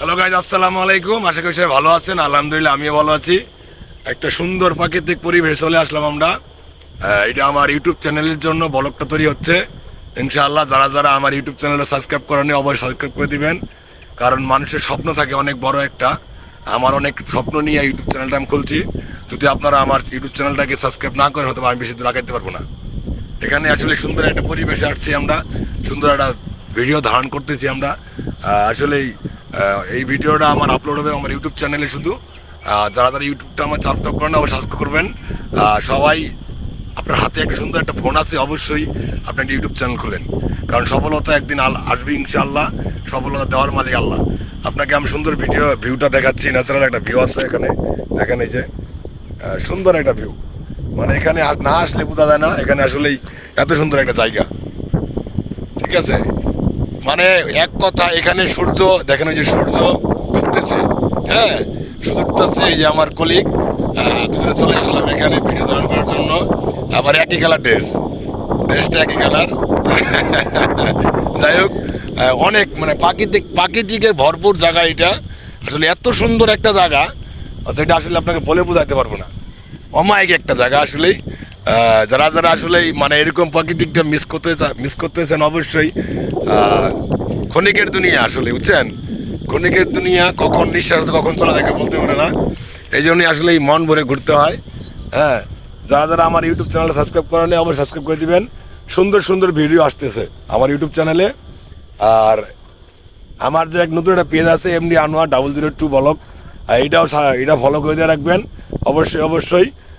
Hello guys আসসালামু আলাইকুম। আশা করি সবাই ভালো আছেন। আলহামদুলিল্লাহ আমিও ভালো আছি। একটা সুন্দর প্রাকৃতিক পরিবেশ চলে আসলাম আমরা। এটা আমার ইউটিউব চ্যানেলের জন্য ব্লগটা তৈরি হচ্ছে। ইনশাআল্লাহ যারা যারা আমার ইউটিউব চ্যানেলে সাবস্ক্রাইব করেনি অবশ্যই সাবস্ক্রাইব করে দিবেন। কারণ মানুষের স্বপ্ন থাকে অনেক বড় একটা। আমার অনেক স্বপ্ন নিয়ে ইউটিউব চ্যানেলটা আমি খুলছি। যদি আপনারা আমার ইউটিউব চ্যানেলটাকে সাবস্ক্রাইব না করেন হয়তো আমি বেশি দূর আগাইতে পারব না। এখানে আসলে সুন্দর একটা পরিবেশে আসছি আমরা। সুন্দর একটা ভিডিও ধারণ করতেছি আমরা। আহ, আসলে এই ভিডিওটা আমার আপলোড হবে আমার ইউটিউব চ্যানেলে শুধু। যারা যারা ইউটিউবটা আমার সাবস্ক্রাইব করেন আবার সাবস্ক্রাইব করবেন। সবাই আপনার হাতে একটা সুন্দর একটা ফোন আছে, অবশ্যই আপনি একটা ইউটিউব চ্যানেল খুলেন। কারণ সফলতা একদিন আল- আসবে ইনশাআল্লাহ, সফলতা দেওয়ার মালিক আল্লাহ। আপনাকে আমি সুন্দর ভিডিও ভিউটা দেখাচ্ছি ন্যাচারাল একটা ভিউ আছে এখানে। দেখেন এই যে সুন্দর একটা ভিউ মানে এখানে না আসলে বোঝা যায় না, এখানে আসলেই এত সুন্দর একটা জায়গা। ঠিক আছে? মানে এক কথা, এখানে সূর্য, দেখেন ওই যে সূর্য ডুবতেছে হ্যাঁ? ডুবতেছে, এই যে আমার কলিগ দুজনে চলে আসলাম এখানে ভিডিও ধারণ করার জন্য। আবার একই কালার ড্রেস ড্রেসটা একই কালার যাই হোক অনেক মানে প্রাকৃতিক, প্রাকৃতিকের ভরপুর জায়গা এটা। আসলে এত সুন্দর একটা জায়গা এটা আসলে আপনাকে বলে বোঝাতে পারব না। অমায়িক একটা জায়গা আসলেই। যারা যারা আসলে মানে এরকম প্রাকৃতিকটা মিস করতে মিস করতেছেন অবশ্যই ক্ষণিকের দুনিয়া আসলে বুঝছেন? ক্ষণিকের দুনিয়া কখন নিঃশ্বাস কখন চলে যায় বলতে পারে না। এই জন্যই আসলেই মন ভরে ঘুরতে হয় হ্যাঁ? যারা যারা আমার ইউটিউব চ্যানেল সাবস্ক্রাইব করেন অবশ্যই সাবস্ক্রাইব করে দিবেন। সুন্দর সুন্দর ভিডিও আসতেছে আমার ইউটিউব চ্যানেলে আর আমার যে এক নতুন একটা পেজ আছে MD Anwar double zero two blog এইটাও সা- এটা ফলো করে দিয়ে রাখবেন। অবশ্যই অবশ্যই।